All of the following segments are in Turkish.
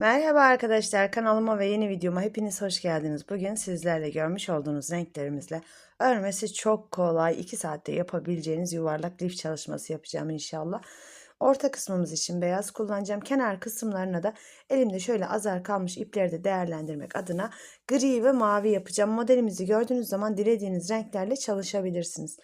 Merhaba arkadaşlar kanalıma ve yeni videoma hepiniz hoş geldiniz. Bugün sizlerle görmüş olduğunuz renklerimizle örmesi çok kolay 2 saatte yapabileceğiniz yuvarlak lif çalışması yapacağım inşallah. Orta kısmımız için beyaz kullanacağım. Kenar kısımlarına da elimde şöyle azar kalmış ipleri de değerlendirmek adına gri ve mavi yapacağım. Modelimizi gördüğünüz zaman dilediğiniz renklerle çalışabilirsiniz.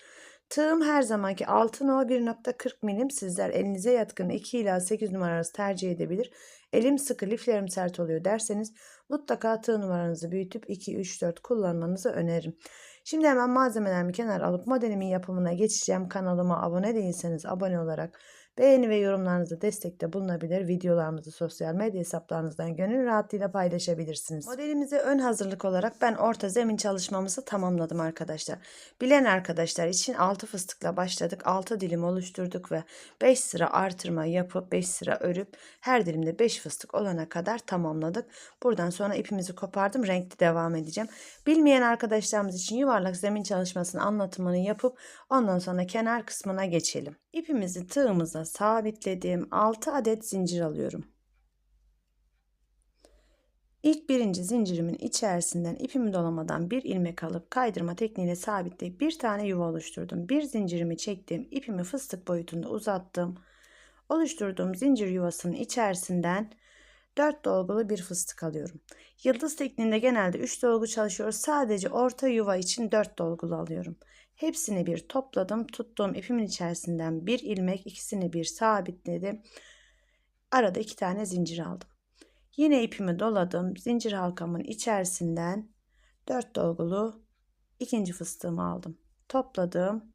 Tığım her zamanki altın o 1.40 milim sizler elinize yatkın 2 ila 8 numara arası tercih edebilir. Elim sıkı liflerim sert oluyor derseniz mutlaka tığ numaranızı büyütüp 2, 3, 4 kullanmanızı öneririm. Şimdi hemen malzemelerimi kenara alıp modelimin yapımına geçeceğim. Kanalıma abone değilseniz abone olarak beğeni ve yorumlarınızı destekte bulunabilir. Videolarımızı sosyal medya hesaplarınızdan gönül rahatlığıyla paylaşabilirsiniz. Modelimize ön hazırlık olarak ben orta zemin çalışmamızı tamamladım arkadaşlar. Bilen arkadaşlar için 6 fıstıkla başladık. 6 dilim oluşturduk ve 5 sıra artırma yapıp 5 sıra örüp her dilimde 5 fıstık olana kadar tamamladık. Buradan sonra ipimizi kopardım. Renkli devam edeceğim. Bilmeyen arkadaşlarımız için yuvarlak zemin çalışmasının anlatımını yapıp ondan sonra kenar kısmına geçelim. İpimizi tığımıza sabitledim. 6 adet zincir alıyorum. İlk birinci zincirimin içerisinden ipimi dolamadan bir ilmek alıp kaydırma tekniğiyle sabitleyip bir tane yuva oluşturdum. Bir zincirimi çektim. ipimi fıstık boyutunda uzattım. Oluşturduğum zincir yuvasının içerisinden 4 dolgulu bir fıstık alıyorum. Yıldız tekniğinde genelde 3 dolgu çalışıyoruz. Sadece orta yuva için 4 dolgulu alıyorum. Hepsini bir topladım. Tuttuğum ipimin içerisinden bir ilmek ikisini bir sabitledim. Arada iki tane zincir aldım. Yine ipimi doladım. Zincir halkamın içerisinden 4 dolgulu ikinci fıstığımı aldım. Topladım.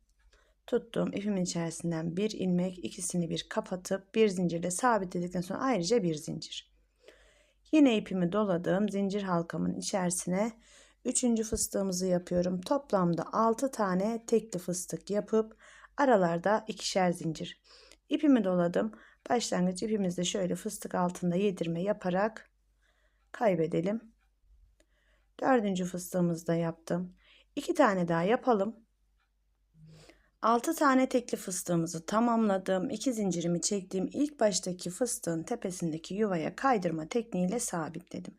Tuttum ipimin içerisinden bir ilmek ikisini bir kapatıp bir zincirle sabitledikten sonra ayrıca bir zincir. Yine ipimi doladım. Zincir halkamın içerisine Üçüncü fıstığımızı yapıyorum. Toplamda 6 tane tekli fıstık yapıp aralarda ikişer zincir. İpimi doladım. Başlangıç ipimizde şöyle fıstık altında yedirme yaparak kaybedelim. Dördüncü fıstığımızı da yaptım. İki tane daha yapalım. 6 tane tekli fıstığımızı tamamladım. İki zincirimi çektiğim ilk baştaki fıstığın tepesindeki yuvaya kaydırma tekniğiyle sabitledim.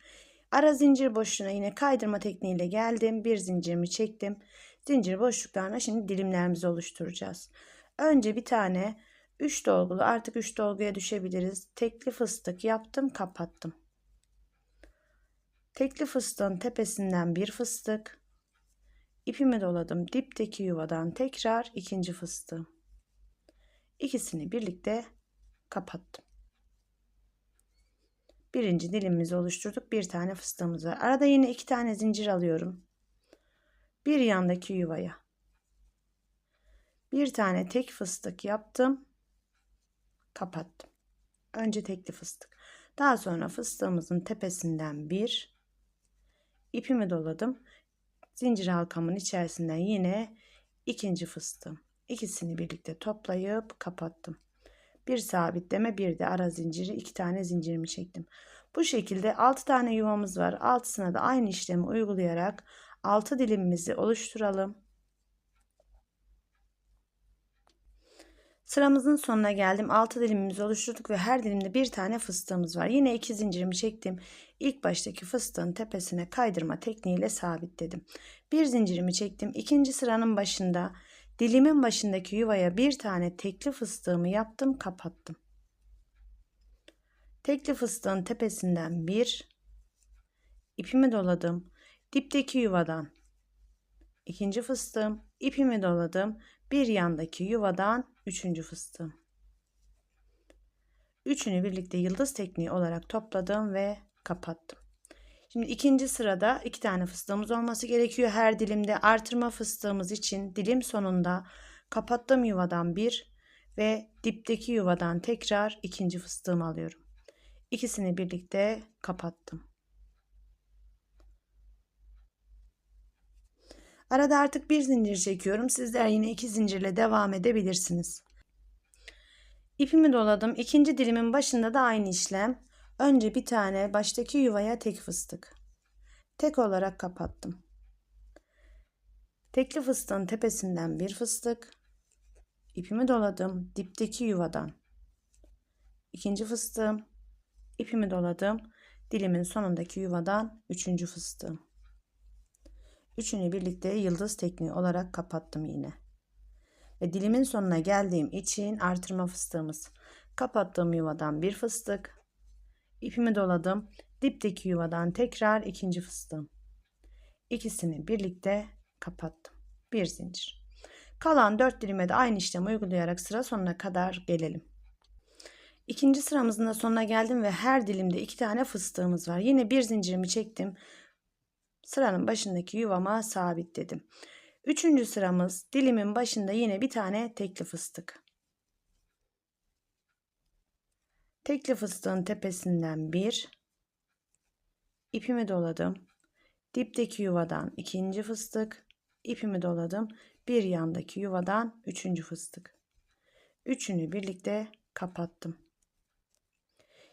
Ara zincir boşluğuna yine kaydırma tekniğiyle geldim. Bir zincirimi çektim. Zincir boşluklarına şimdi dilimlerimizi oluşturacağız. Önce bir tane 3 dolgulu artık 3 dolguya düşebiliriz. Tekli fıstık yaptım kapattım. Tekli fıstığın tepesinden bir fıstık. İpimi doladım. Dipteki yuvadan tekrar ikinci fıstığım. İkisini birlikte kapattım. Birinci dilimimizi oluşturduk. Bir tane fıstığımız var. Arada yine iki tane zincir alıyorum. Bir yandaki yuvaya. Bir tane tek fıstık yaptım. Kapattım. Önce tekli fıstık. Daha sonra fıstığımızın tepesinden bir ipimi doladım. Zincir halkamın içerisinden yine ikinci fıstığım. İkisini birlikte toplayıp kapattım bir sabitleme bir de ara zinciri iki tane zincirimi çektim. Bu şekilde 6 tane yuvamız var. Altısına da aynı işlemi uygulayarak 6 dilimimizi oluşturalım. Sıramızın sonuna geldim. 6 dilimimizi oluşturduk ve her dilimde bir tane fıstığımız var. Yine iki zincirimi çektim. İlk baştaki fıstığın tepesine kaydırma tekniğiyle sabitledim. Bir zincirimi çektim. İkinci sıranın başında Dilimin başındaki yuvaya bir tane tekli fıstığımı yaptım, kapattım. Tekli fıstığın tepesinden bir ipimi doladım. Dipteki yuvadan ikinci fıstığım, ipimi doladım. Bir yandaki yuvadan üçüncü fıstığım. Üçünü birlikte yıldız tekniği olarak topladım ve kapattım. Şimdi ikinci sırada iki tane fıstığımız olması gerekiyor. Her dilimde artırma fıstığımız için dilim sonunda kapattığım yuvadan bir ve dipteki yuvadan tekrar ikinci fıstığımı alıyorum. İkisini birlikte kapattım. Arada artık bir zincir çekiyorum. Sizler yine iki zincirle devam edebilirsiniz. İpimi doladım. İkinci dilimin başında da aynı işlem. Önce bir tane baştaki yuvaya tek fıstık. Tek olarak kapattım. Tekli fıstığın tepesinden bir fıstık. İpimi doladım dipteki yuvadan. İkinci fıstığım. ipimi doladım. Dilimin sonundaki yuvadan üçüncü fıstığım. Üçünü birlikte yıldız tekniği olarak kapattım yine. Ve dilimin sonuna geldiğim için artırma fıstığımız. Kapattığım yuvadan bir fıstık. İpimi doladım. Dipteki yuvadan tekrar ikinci fıstığım. İkisini birlikte kapattım. Bir zincir. Kalan dört dilime de aynı işlemi uygulayarak sıra sonuna kadar gelelim. İkinci sıramızın da sonuna geldim ve her dilimde iki tane fıstığımız var. Yine bir zincirimi çektim. Sıranın başındaki yuvama sabitledim. Üçüncü sıramız dilimin başında yine bir tane tekli fıstık. Tekli fıstığın tepesinden bir ipimi doladım. Dipteki yuvadan ikinci fıstık, ipimi doladım. Bir yandaki yuvadan üçüncü fıstık. Üçünü birlikte kapattım.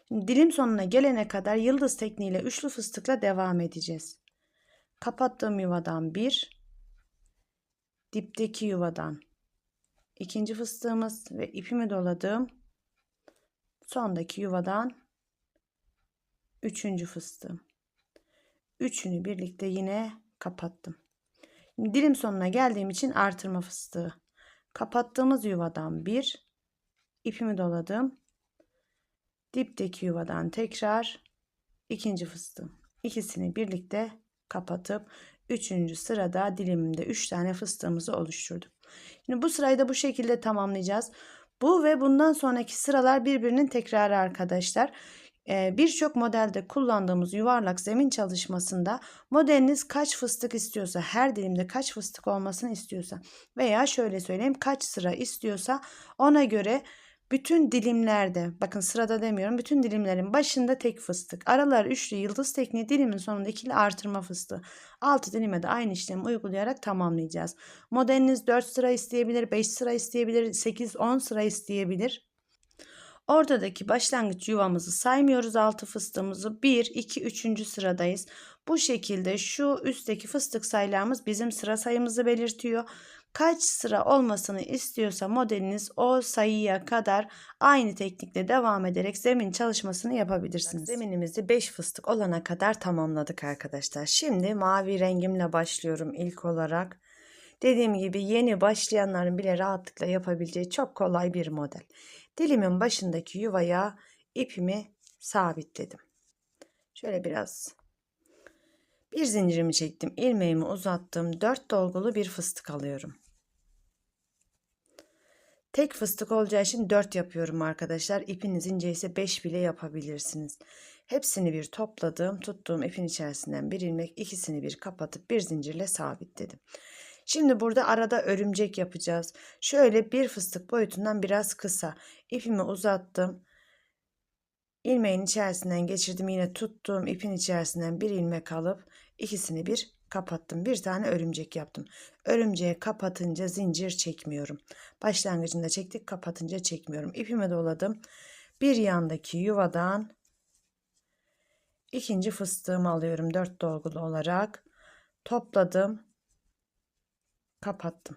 Şimdi dilim sonuna gelene kadar yıldız tekniğiyle üçlü fıstıkla devam edeceğiz. Kapattığım yuvadan bir, dipteki yuvadan ikinci fıstığımız ve ipimi doladığım sondaki yuvadan üçüncü fıstığım. Üçünü birlikte yine kapattım. Dilim sonuna geldiğim için artırma fıstığı. Kapattığımız yuvadan bir, ipimi doladım. Dipteki yuvadan tekrar ikinci fıstığım. İkisini birlikte kapatıp üçüncü sırada dilimimde üç tane fıstığımızı oluşturdum. Şimdi bu sırayı da bu şekilde tamamlayacağız. Bu ve bundan sonraki sıralar birbirinin tekrarı arkadaşlar. Ee, birçok modelde kullandığımız yuvarlak zemin çalışmasında modeliniz kaç fıstık istiyorsa, her dilimde kaç fıstık olmasını istiyorsa veya şöyle söyleyeyim kaç sıra istiyorsa ona göre bütün dilimlerde bakın sırada demiyorum bütün dilimlerin başında tek fıstık. Aralar üçlü yıldız tekniği dilimin sonunda ikili artırma fıstığı. Altı dilime de aynı işlemi uygulayarak tamamlayacağız. Modeliniz 4 sıra isteyebilir, 5 sıra isteyebilir, 8-10 sıra isteyebilir. Ortadaki başlangıç yuvamızı saymıyoruz altı fıstığımızı. 1, 2, 3. sıradayız. Bu şekilde şu üstteki fıstık sayılarımız bizim sıra sayımızı belirtiyor. Kaç sıra olmasını istiyorsa modeliniz o sayıya kadar aynı teknikle devam ederek zemin çalışmasını yapabilirsiniz. Zeminimizi 5 fıstık olana kadar tamamladık arkadaşlar. Şimdi mavi rengimle başlıyorum ilk olarak. Dediğim gibi yeni başlayanların bile rahatlıkla yapabileceği çok kolay bir model. Dilimin başındaki yuvaya ipimi sabitledim. Şöyle biraz bir zincirimi çektim. ilmeğimi uzattım. 4 dolgulu bir fıstık alıyorum. Tek fıstık olacağı için 4 yapıyorum arkadaşlar. İpiniz ince ise 5 bile yapabilirsiniz. Hepsini bir topladım. Tuttuğum ipin içerisinden bir ilmek ikisini bir kapatıp bir zincirle sabitledim. Şimdi burada arada örümcek yapacağız. Şöyle bir fıstık boyutundan biraz kısa. İpimi uzattım. İlmeğin içerisinden geçirdim. Yine tuttuğum ipin içerisinden bir ilmek alıp ikisini bir kapattım. Bir tane örümcek yaptım. Örümceği kapatınca zincir çekmiyorum. Başlangıcında çektik kapatınca çekmiyorum. İpimi doladım. Bir yandaki yuvadan ikinci fıstığımı alıyorum. Dört dolgulu olarak. Topladım. Kapattım.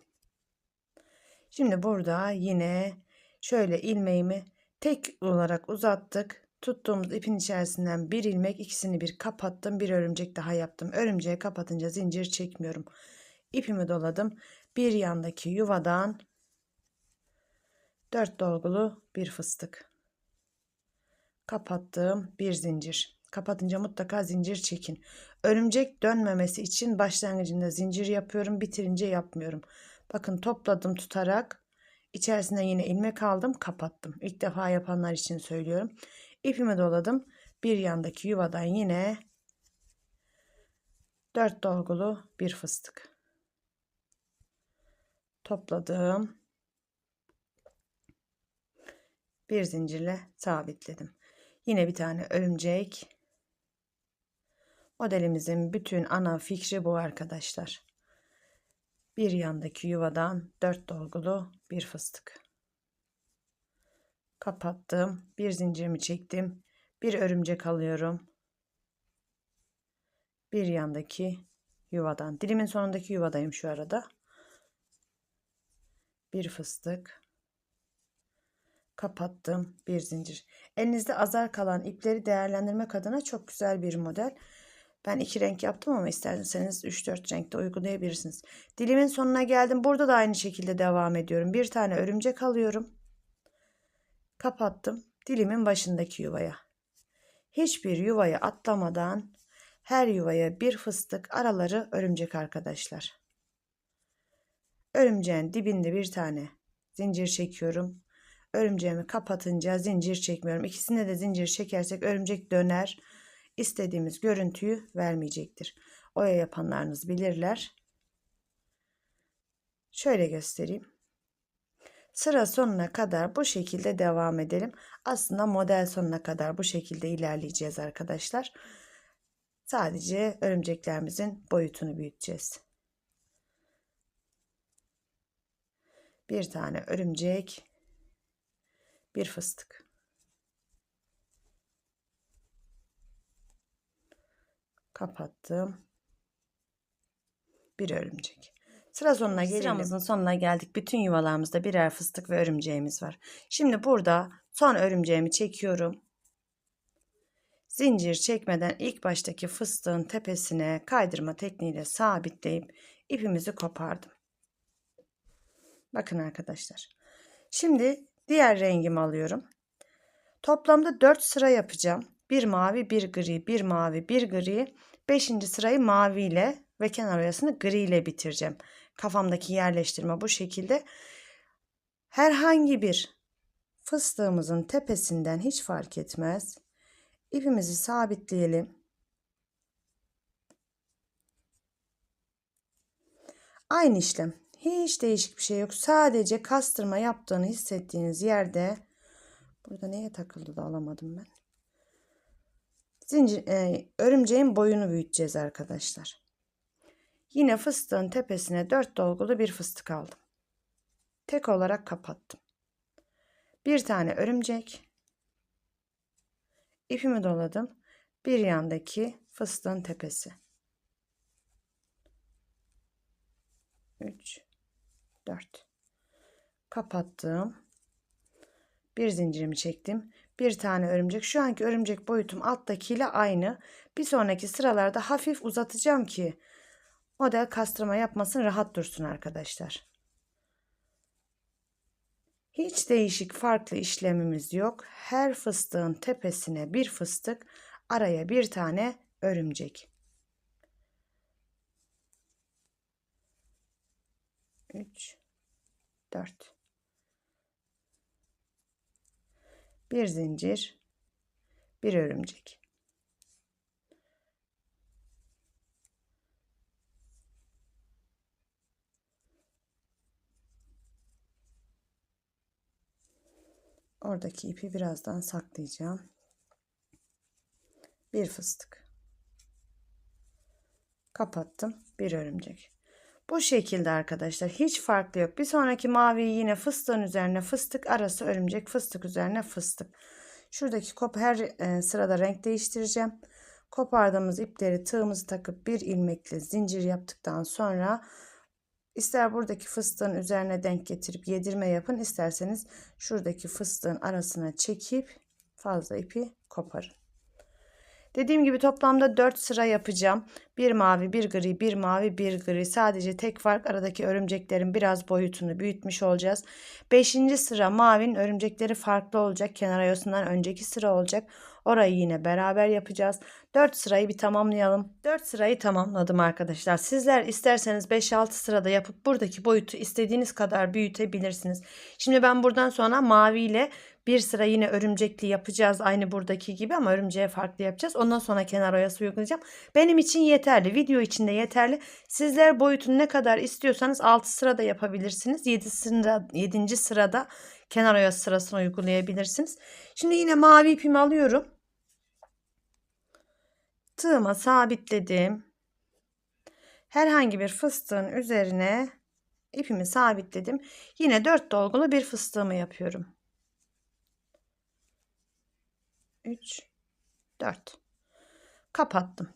Şimdi burada yine şöyle ilmeğimi tek olarak uzattık tuttuğumuz ipin içerisinden bir ilmek ikisini bir kapattım. Bir örümcek daha yaptım. Örümceği kapatınca zincir çekmiyorum. İpimi doladım. Bir yandaki yuvadan dört dolgulu bir fıstık. Kapattım bir zincir. Kapatınca mutlaka zincir çekin. Örümcek dönmemesi için başlangıcında zincir yapıyorum bitirince yapmıyorum. Bakın topladım tutarak içerisine yine ilmek aldım kapattım. İlk defa yapanlar için söylüyorum ipimi doladım. Bir yandaki yuvadan yine 4 dolgulu bir fıstık. Topladım. Bir zincirle sabitledim. Yine bir tane örümcek. Modelimizin bütün ana fikri bu arkadaşlar. Bir yandaki yuvadan 4 dolgulu bir fıstık kapattım bir zincirimi çektim bir örümcek alıyorum bir yandaki yuvadan dilimin sonundaki yuvadayım şu arada bir fıstık kapattım bir zincir. Elinizde azar kalan ipleri değerlendirmek adına çok güzel bir model. Ben iki renk yaptım ama isterseniz 3-4 renkte uygulayabilirsiniz. Dilimin sonuna geldim. Burada da aynı şekilde devam ediyorum. Bir tane örümcek alıyorum. Kapattım. Dilimin başındaki yuvaya. Hiçbir yuvaya atlamadan her yuvaya bir fıstık araları örümcek arkadaşlar. Örümceğin dibinde bir tane zincir çekiyorum. Örümceğimi kapatınca zincir çekmiyorum. İkisinde de zincir çekersek örümcek döner. İstediğimiz görüntüyü vermeyecektir. Oya yapanlarınız bilirler. Şöyle göstereyim. Sıra sonuna kadar bu şekilde devam edelim. Aslında model sonuna kadar bu şekilde ilerleyeceğiz arkadaşlar. Sadece örümceklerimizin boyutunu büyüteceğiz. Bir tane örümcek, bir fıstık. Kapattım. Bir örümcek. Sıra sonuna gelelim. Sıramızın sonuna geldik. Bütün yuvalarımızda birer fıstık ve örümceğimiz var. Şimdi burada son örümceğimi çekiyorum. Zincir çekmeden ilk baştaki fıstığın tepesine kaydırma tekniğiyle sabitleyip ipimizi kopardım. Bakın arkadaşlar. Şimdi diğer rengimi alıyorum. Toplamda 4 sıra yapacağım. Bir mavi, bir gri, bir mavi, bir gri. Beşinci sırayı maviyle ve kenar oyasını gri ile bitireceğim. Kafamdaki yerleştirme bu şekilde. Herhangi bir fıstığımızın tepesinden hiç fark etmez. İpimizi sabitleyelim. Aynı işlem. Hiç değişik bir şey yok. Sadece kastırma yaptığını hissettiğiniz yerde burada neye takıldı da alamadım ben. Zincir, e, örümceğin boyunu büyüteceğiz arkadaşlar. Yine fıstığın tepesine 4 dolgulu bir fıstık aldım. Tek olarak kapattım. Bir tane örümcek. İpimi doladım. Bir yandaki fıstığın tepesi. 3 4 kapattım. Bir zincirimi çektim. Bir tane örümcek. Şu anki örümcek boyutum alttakiyle aynı. Bir sonraki sıralarda hafif uzatacağım ki model kastırma yapmasın rahat dursun arkadaşlar. Hiç değişik farklı işlemimiz yok. Her fıstığın tepesine bir fıstık, araya bir tane örümcek. 3 4 bir zincir, bir örümcek. Oradaki ipi birazdan saklayacağım. Bir fıstık. Kapattım. Bir örümcek. Bu şekilde arkadaşlar. Hiç farklı yok. Bir sonraki maviyi yine fıstığın üzerine fıstık arası örümcek fıstık üzerine fıstık. Şuradaki kop her e, sırada renk değiştireceğim. Kopardığımız ipleri tığımızı takıp bir ilmekle zincir yaptıktan sonra ister buradaki fıstığın üzerine denk getirip yedirme yapın isterseniz şuradaki fıstığın arasına çekip fazla ipi koparın. Dediğim gibi toplamda 4 sıra yapacağım. Bir mavi, bir gri, bir mavi, bir gri. Sadece tek fark aradaki örümceklerin biraz boyutunu büyütmüş olacağız. 5. sıra mavinin örümcekleri farklı olacak. Kenar ayosundan önceki sıra olacak. Orayı yine beraber yapacağız. 4 sırayı bir tamamlayalım. 4 sırayı tamamladım arkadaşlar. Sizler isterseniz 5-6 sırada yapıp buradaki boyutu istediğiniz kadar büyütebilirsiniz. Şimdi ben buradan sonra mavi ile bir sıra yine örümcekli yapacağız aynı buradaki gibi ama örümceğe farklı yapacağız. Ondan sonra kenar oyası uygulayacağım. Benim için yeterli. Video için de yeterli. Sizler boyutunu ne kadar istiyorsanız 6 sırada yapabilirsiniz. 7 sıra 7. sırada kenar oyası sırasını uygulayabilirsiniz. Şimdi yine mavi ipimi alıyorum. Tığıma sabitledim. Herhangi bir fıstığın üzerine ipimi sabitledim. Yine 4 dolgulu bir fıstığımı yapıyorum. 3 4 kapattım.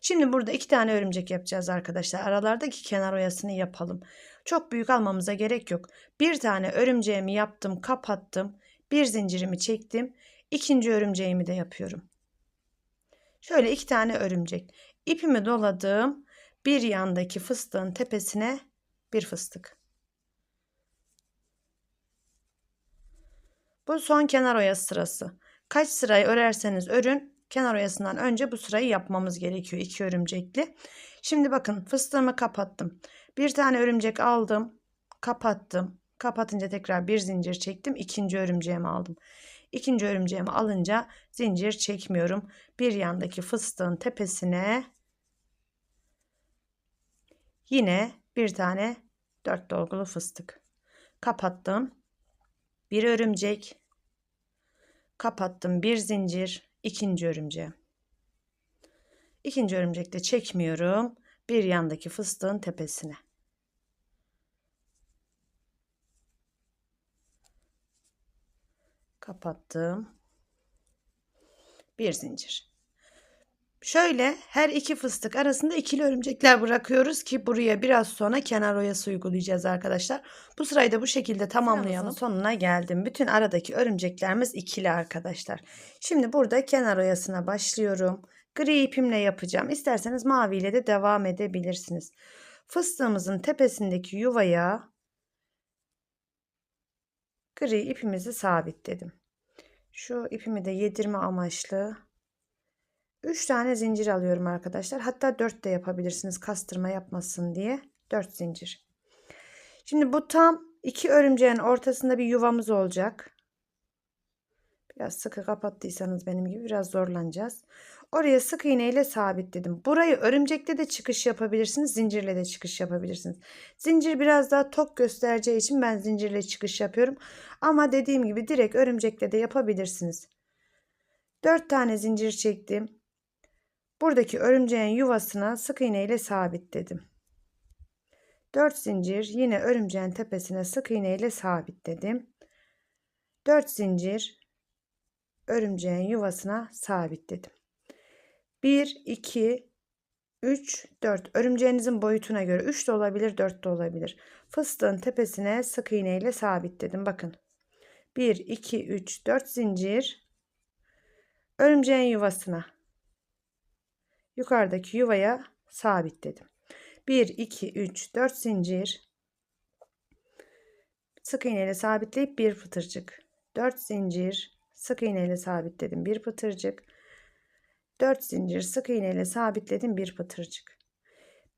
Şimdi burada iki tane örümcek yapacağız arkadaşlar. Aralardaki kenar oyasını yapalım. Çok büyük almamıza gerek yok. Bir tane örümceğimi yaptım, kapattım. Bir zincirimi çektim. İkinci örümceğimi de yapıyorum. Şöyle iki tane örümcek. İpimi doladım. Bir yandaki fıstığın tepesine bir fıstık. Bu son kenar oyası sırası. Kaç sırayı örerseniz örün kenar oyasından önce bu sırayı yapmamız gerekiyor iki örümcekli. Şimdi bakın fıstığımı kapattım. Bir tane örümcek aldım, kapattım. Kapatınca tekrar bir zincir çektim. ikinci örümceğimi aldım. İkinci örümceğimi alınca zincir çekmiyorum. Bir yandaki fıstığın tepesine yine bir tane dört dolgulu fıstık. Kapattım. Bir örümcek. Kapattım bir zincir. ikinci örümceğe. İkinci örümcekte çekmiyorum. Bir yandaki fıstığın tepesine. Kapattım. Bir zincir. Şöyle her iki fıstık arasında ikili örümcekler bırakıyoruz ki buraya biraz sonra kenar oyası uygulayacağız arkadaşlar. Bu sırayı da bu şekilde tamamlayalım. sonuna geldim. Bütün aradaki örümceklerimiz ikili arkadaşlar. Şimdi burada kenar oyasına başlıyorum. Gri ipimle yapacağım. İsterseniz maviyle de devam edebilirsiniz. Fıstığımızın tepesindeki yuvaya gri ipimizi sabitledim. Şu ipimi de yedirme amaçlı 3 tane zincir alıyorum arkadaşlar. Hatta 4 de yapabilirsiniz kastırma yapmasın diye. 4 zincir. Şimdi bu tam iki örümceğin ortasında bir yuvamız olacak. Biraz sıkı kapattıysanız benim gibi biraz zorlanacağız. Oraya sık iğne ile sabitledim. Burayı örümcekle de çıkış yapabilirsiniz. Zincirle de çıkış yapabilirsiniz. Zincir biraz daha tok göstereceği için ben zincirle çıkış yapıyorum. Ama dediğim gibi direkt örümcekle de yapabilirsiniz. 4 tane zincir çektim. Buradaki örümceğin yuvasına sık iğne ile sabitledim. 4 zincir yine örümceğin tepesine sık iğne ile sabitledim. 4 zincir örümceğin yuvasına sabitledim. 1 2 3 4 örümceğinizin boyutuna göre 3 de olabilir 4 de olabilir. Fıstığın tepesine sık iğne ile sabitledim. Bakın. 1 2 3 4 zincir örümceğin yuvasına yukarıdaki yuvaya sabitledim. 1 2 3 4 zincir. Sık iğne ile sabitleyip bir pıtırcık 4 zincir. Sık iğne ile sabitledim bir pıtırcık 4 zincir sık iğne ile sabitledim bir pıtırcık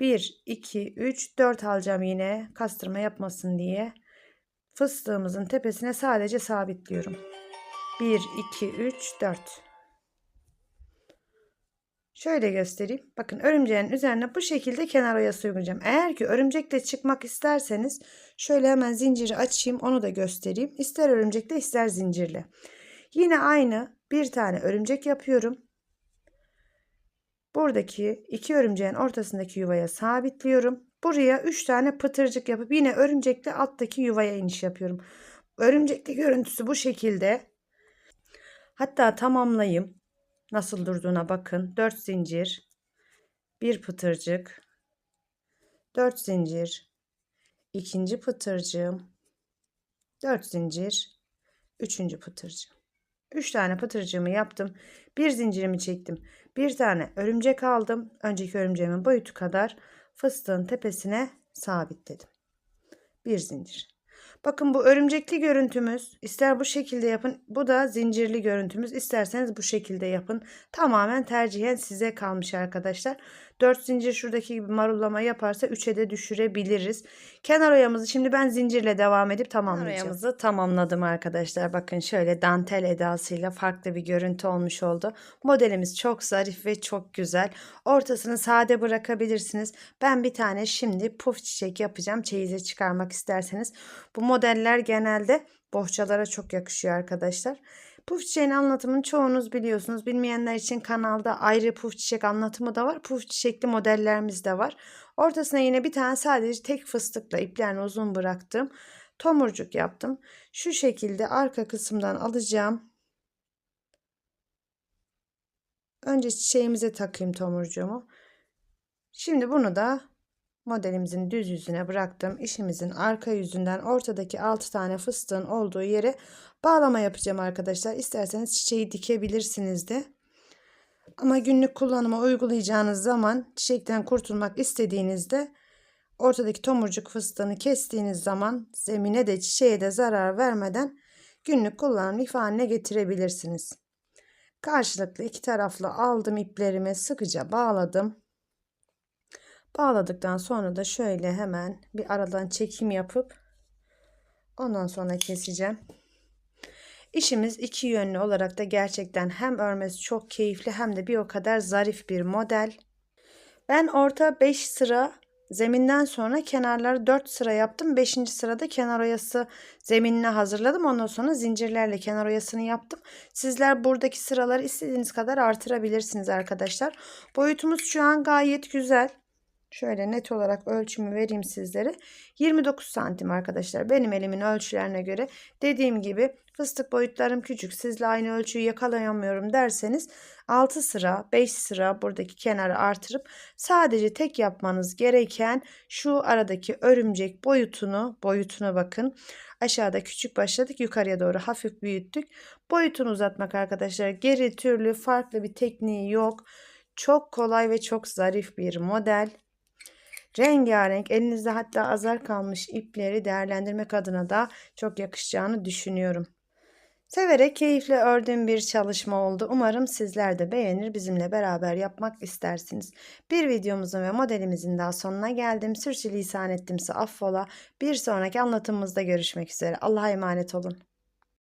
1 2 3 4 alacağım yine kastırma yapmasın diye. Fıstığımızın tepesine sadece sabitliyorum. 1 2 3 4 Şöyle göstereyim. Bakın örümceğin üzerine bu şekilde kenar oyası uygulayacağım. Eğer ki örümcekle çıkmak isterseniz şöyle hemen zinciri açayım onu da göstereyim. İster örümcekle ister zincirle. Yine aynı bir tane örümcek yapıyorum. Buradaki iki örümceğin ortasındaki yuvaya sabitliyorum. Buraya 3 tane pıtırcık yapıp yine örümcekle alttaki yuvaya iniş yapıyorum. Örümcekli görüntüsü bu şekilde. Hatta tamamlayayım. Nasıl durduğuna bakın. 4 zincir, bir pıtırcık, 4 zincir, ikinci pıtırcığım, 4 zincir, üçüncü pıtırcığım. 3 tane pıtırcığımı yaptım. Bir zincirimi çektim. Bir tane örümcek aldım. Önceki örümceğimin boyutu kadar fıstığın tepesine sabitledim. Bir zincir. Bakın bu örümcekli görüntümüz. İster bu şekilde yapın. Bu da zincirli görüntümüz. İsterseniz bu şekilde yapın. Tamamen tercihen size kalmış arkadaşlar. 4 zincir şuradaki gibi marullama yaparsa 3'e de düşürebiliriz. Kenar oyamızı şimdi ben zincirle devam edip tamamlayacağım. Kenar oyamızı tamamladım arkadaşlar. Bakın şöyle dantel edasıyla farklı bir görüntü olmuş oldu. Modelimiz çok zarif ve çok güzel. Ortasını sade bırakabilirsiniz. Ben bir tane şimdi puf çiçek yapacağım. Çeyize çıkarmak isterseniz. Bu modeller genelde bohçalara çok yakışıyor arkadaşlar. Puf çiçeğin anlatımını çoğunuz biliyorsunuz. Bilmeyenler için kanalda ayrı puf çiçek anlatımı da var. Puf çiçekli modellerimiz de var. Ortasına yine bir tane sadece tek fıstıkla iplerini uzun bıraktım. Tomurcuk yaptım. Şu şekilde arka kısımdan alacağım. Önce çiçeğimize takayım tomurcuğumu. Şimdi bunu da modelimizin düz yüzüne bıraktım. İşimizin arka yüzünden ortadaki 6 tane fıstığın olduğu yere bağlama yapacağım arkadaşlar. İsterseniz çiçeği dikebilirsiniz de. Ama günlük kullanıma uygulayacağınız zaman çiçekten kurtulmak istediğinizde ortadaki tomurcuk fıstığını kestiğiniz zaman zemine de çiçeğe de zarar vermeden günlük kullanım lif haline getirebilirsiniz. Karşılıklı iki taraflı aldım iplerimi sıkıca bağladım. Bağladıktan sonra da şöyle hemen bir aradan çekim yapıp ondan sonra keseceğim. İşimiz iki yönlü olarak da gerçekten hem örmesi çok keyifli hem de bir o kadar zarif bir model. Ben orta 5 sıra zeminden sonra kenarları 4 sıra yaptım. 5. sırada kenar oyası zeminine hazırladım. Ondan sonra zincirlerle kenar oyasını yaptım. Sizler buradaki sıraları istediğiniz kadar artırabilirsiniz arkadaşlar. Boyutumuz şu an gayet güzel. Şöyle net olarak ölçümü vereyim sizlere. 29 santim arkadaşlar. Benim elimin ölçülerine göre dediğim gibi fıstık boyutlarım küçük. Sizle aynı ölçüyü yakalayamıyorum derseniz 6 sıra 5 sıra buradaki kenarı artırıp sadece tek yapmanız gereken şu aradaki örümcek boyutunu boyutuna bakın. Aşağıda küçük başladık yukarıya doğru hafif büyüttük. Boyutunu uzatmak arkadaşlar. Geri türlü farklı bir tekniği yok. Çok kolay ve çok zarif bir model rengarenk elinizde hatta azar kalmış ipleri değerlendirmek adına da çok yakışacağını düşünüyorum. Severek keyifle ördüğüm bir çalışma oldu. Umarım sizler de beğenir bizimle beraber yapmak istersiniz. Bir videomuzun ve modelimizin daha sonuna geldim. Sürçülisan ettimse affola. Bir sonraki anlatımımızda görüşmek üzere. Allah'a emanet olun.